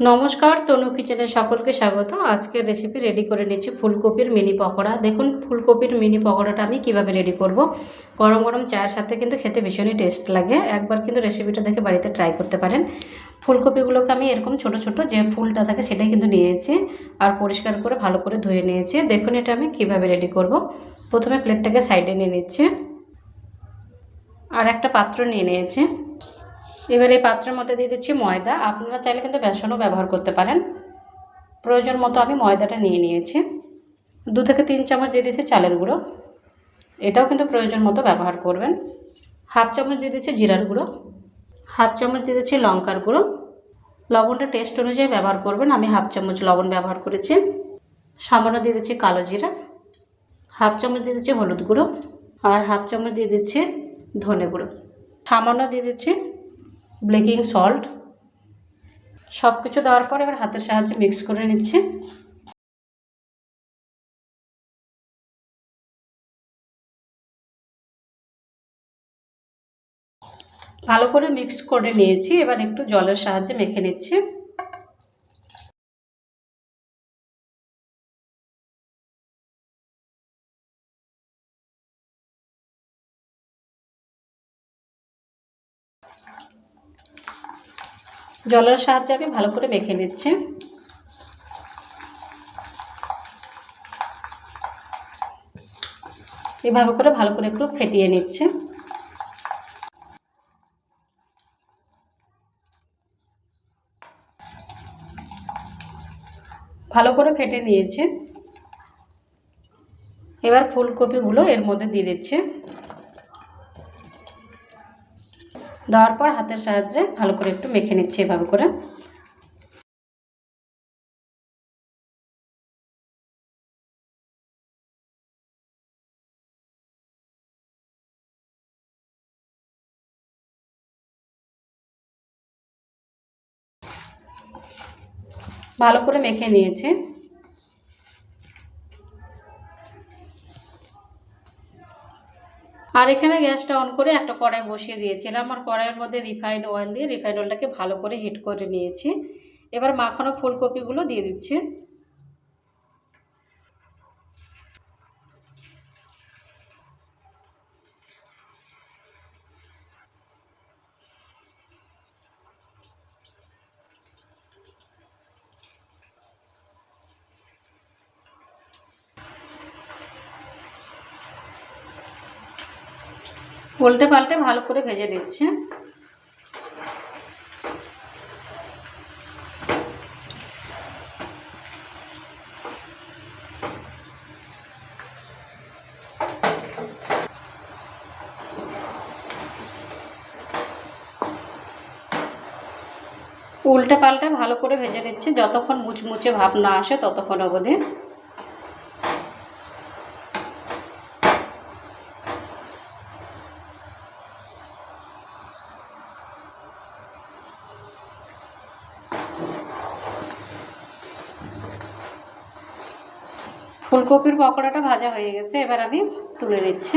নমস্কার, তনু কিচেনে সকলকে স্বাগত। আজকের রেসিপি রেডি করে নিচ্ছি ফুলকপির মিনি পকোড়া। দেখুন, ফুলকপির মিনি পকোড়াটা আমি কীভাবে রেডি করব। গরম গরম চায়ের সাথে কিন্তু খেতে ভীষণই টেস্ট লাগে। একবার কিন্তু রেসিপিটা দেখে বাড়িতে ট্রাই করতে পারেন। ফুলকপিগুলোকে আমি এরকম ছোট ছোট যে ফুলটা থাকে সেটাই কিন্তু নিয়েছি আর পরিষ্কার করে ভালো করে ধুয়ে নিয়েছি। দেখুন, এটা আমি কীভাবে রেডি করব। প্রথমে প্লেটটাকে সাইডে নিয়ে নিচ্ছি। আর একটা পাত্র নিয়ে নিয়েছি। এবার এই পাত্রের মধ্যে দিয়ে দিচ্ছি ময়দা। আপনারা চাইলে কিন্তু বেসনও ব্যবহার করতে পারেন। প্রয়োজন মতো আমি ময়দাটা নিয়ে নিয়েছি। দু থেকে তিন চামচ দিয়ে দিচ্ছি চালের গুঁড়ো। এটাও কিন্তু প্রয়োজন মতো ব্যবহার করবেন। হাফ চামচ দিয়ে দিচ্ছি জিরার গুঁড়ো। হাফ চামচ দিয়ে দিচ্ছি লঙ্কার গুঁড়ো। লবণটা টেস্ট অনুযায়ী ব্যবহার করবেন। আমি হাফ চামচ লবণ ব্যবহার করেছি। সামান্য দিয়ে দিচ্ছি কালো জিরা। হাফ চামচ দিয়ে দিচ্ছি হলুদ গুঁড়ো। আর হাফ চামচ দিয়ে দিচ্ছি ধনে গুঁড়ো। সামান্য দিয়ে দিচ্ছি বেকিং সল্ট। সব কিছু দেওয়ার পর এবার হাতের সাহায্যে মিক্স করে নিচ্ছি। ভালো করে মিক্স করে নিয়েছি। এবার একটু জলের সাহায্যে মেখে নিচ্ছি। জলের সাহায্যে আমি ভালো করে মেখে নিচ্ছি। এভাবে করে ভালো করে একটু ফেটিয়ে নিচ্ছে। ভালো করে ফেটে নিয়েছে। এবার ফুলকপিগুলো এর মধ্যে দিয়ে দিচ্ছে। দেওয়ার পর হাতের সাহায্যে ভালো করে একটু মেখে নিচ্ছি এভাবে করে। ভালো করে মেখে নিয়েছি। আর এখানে গ্যাসটা অন করে একটা কড়াই বসিয়ে দিয়েছিলাম। আর কড়াইয়ের মধ্যে রিফাইন্ড অয়েল দিয়ে রিফাইন্ড অয়েলটাকে ভালো করে হিট করে নিয়েছি। এবার মাখানো ফুলকপিগুলো দিয়ে দিচ্ছি। উল্টে পাল্টে ভালো করে ভেজে দিচ্ছে উল্টে পাল্টে ভালো করে ভেজে নিচ্ছে। যতক্ষণ মুচমুচে ভাব না আসে ততক্ষণ অবধি। ফুলকপির পকোড়াটা ভাজা হয়ে গেছে এবার আমি তুলে নিচ্ছি।